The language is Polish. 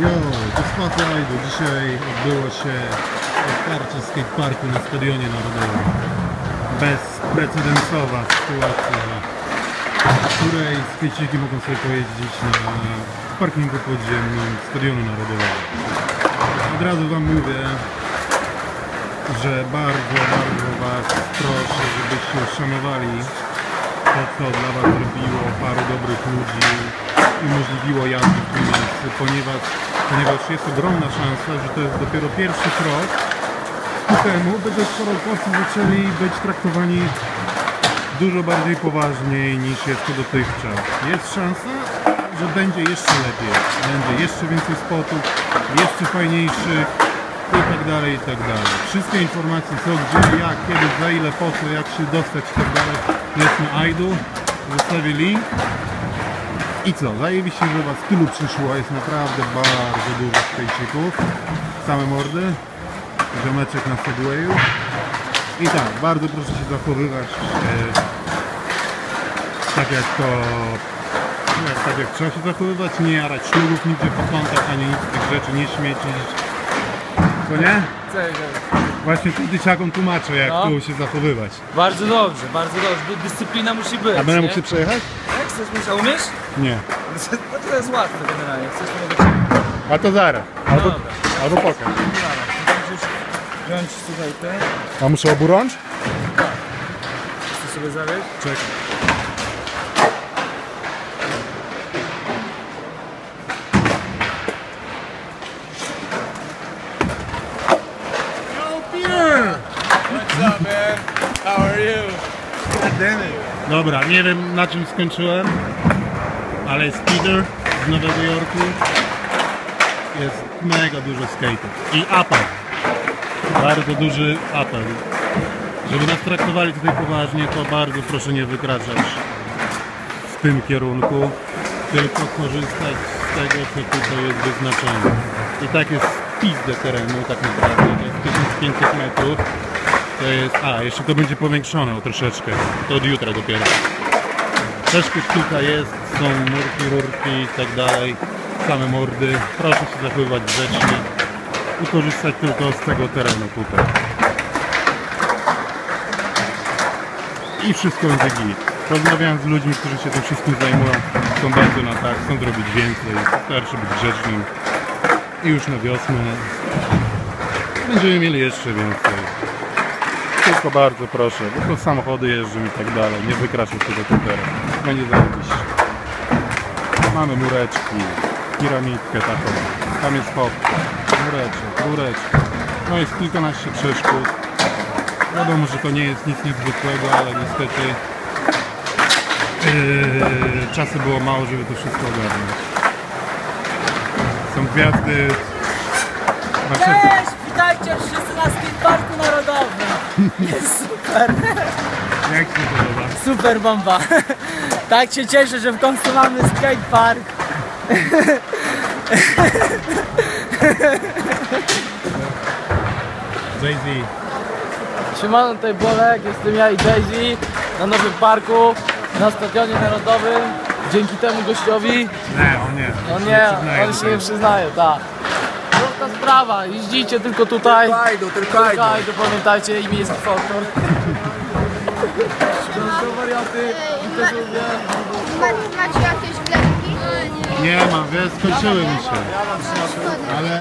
Jo, to Space Rajdu. Dzisiaj odbyło się otwarcie skateparku na Stadionie Narodowym. Bezprecedensowa sytuacja, w której skateciki mogą sobie pojeździć na parkingu podziemnym Stadionu Narodowego. Od razu Wam mówię, że bardzo, bardzo Was proszę, żebyście uszanowali to, co dla Was zrobiło paru dobrych ludzi i umożliwiło jazdę w tym miejscu, ponieważ, ponieważ jest ogromna szansa, że to jest dopiero pierwszy krok ku temu, by też zaczęli być traktowani dużo bardziej poważniej niż to dotychczas. Jest szansa, że będzie jeszcze lepiej, będzie jeszcze więcej spotów, jeszcze fajniejszych i tak dalej, i tak dalej. Wszystkie informacje co, gdzie, jak, kiedy, za ile, po co, jak się dostać i tak dalej jest na. Zostawię link. I co, zajebiście, że was tylu przyszło, jest naprawdę bardzo dużo skejcików. Same mordy, ziomeczek na Segwayu. I tak, bardzo proszę się zachowywać e, tak jak to jak, tak jak trzeba się zachowywać, nie jarać ślubów nigdzie po kątach, ani nic tych rzeczy, nie śmiecić. To nie? Właśnie tym dzieciakom tłumaczę jak No. tu się zachowywać. Bardzo dobrze, bardzo dobrze. Dy- Dyscyplina musi być. A będę nie? mógł się przejechać? Jak chcesz, musisz, a umiesz? Nie. No to jest łatwe generalnie. Chcesz to mogę ci... A to zaraz. No Albo, dobra. albo pokaż. Dobra, to musisz wziąć tutaj te. A muszę oburącz? Chcesz sobie zawieźć? Czekaj. Dobra, nie wiem na czym skończyłem, ale jest Peter z Nowego Jorku. Jest mega dużo skate'ów. I apel. Bardzo duży apel. Żeby nas traktowali tutaj poważnie, to bardzo proszę nie wykraczać w tym kierunku, tylko korzystać z tego, co tutaj jest wyznaczone. I tak jest pizdę terenu tak naprawdę, to jest 1500 metrów. To jest, a jeszcze to będzie powiększone o troszeczkę, to od jutra dopiero. Troszkę kilka jest, są murki, rurki i tak dalej, same mordy. Proszę się zachowywać grzecznie i korzystać tylko z tego terenu tutaj. I wszystko będzie git. Rozmawiałem z ludźmi, którzy się tym wszystkim zajmują, są bardzo na tak, chcą zrobić więcej, starszy być grzecznym i już na wiosnę będziemy mieli jeszcze więcej. Tylko bardzo proszę, bo to samochody jeżdżą i tak dalej, nie wykraczaj tego terenu. Będzie zarobić. Mamy mureczki, piramidkę taką, tam jest hop, mureczek, mureczek. No jest kilkanaście przeszkód. Wiadomo, że to nie jest nic niezwykłego, ale niestety yy, czasu było mało, żeby to wszystko ogarnąć. Są gwiazdy. Cześć! Witajcie wszyscy na skateparku narodowym. Jest super, Jak się podoba? super bomba. Tak się cieszę, że w końcu mamy skatepark. Jay-Z. Siemano, tutaj Bolek, jestem ja i Jay-Z na Nowym Parku, na Stadionie Narodowym. Dzięki temu gościowi, Nie, on nie. no nie, on się nie przyznaje, tak. Sprawa, jeździcie tylko tutaj. Tylko Aidu, tylko. Aidu, pamiętajcie, imię jest Folklor. To wariaty. Ma- Macie jakieś wlepki? Nie mam, wiesz, skończyły mi się. Ale...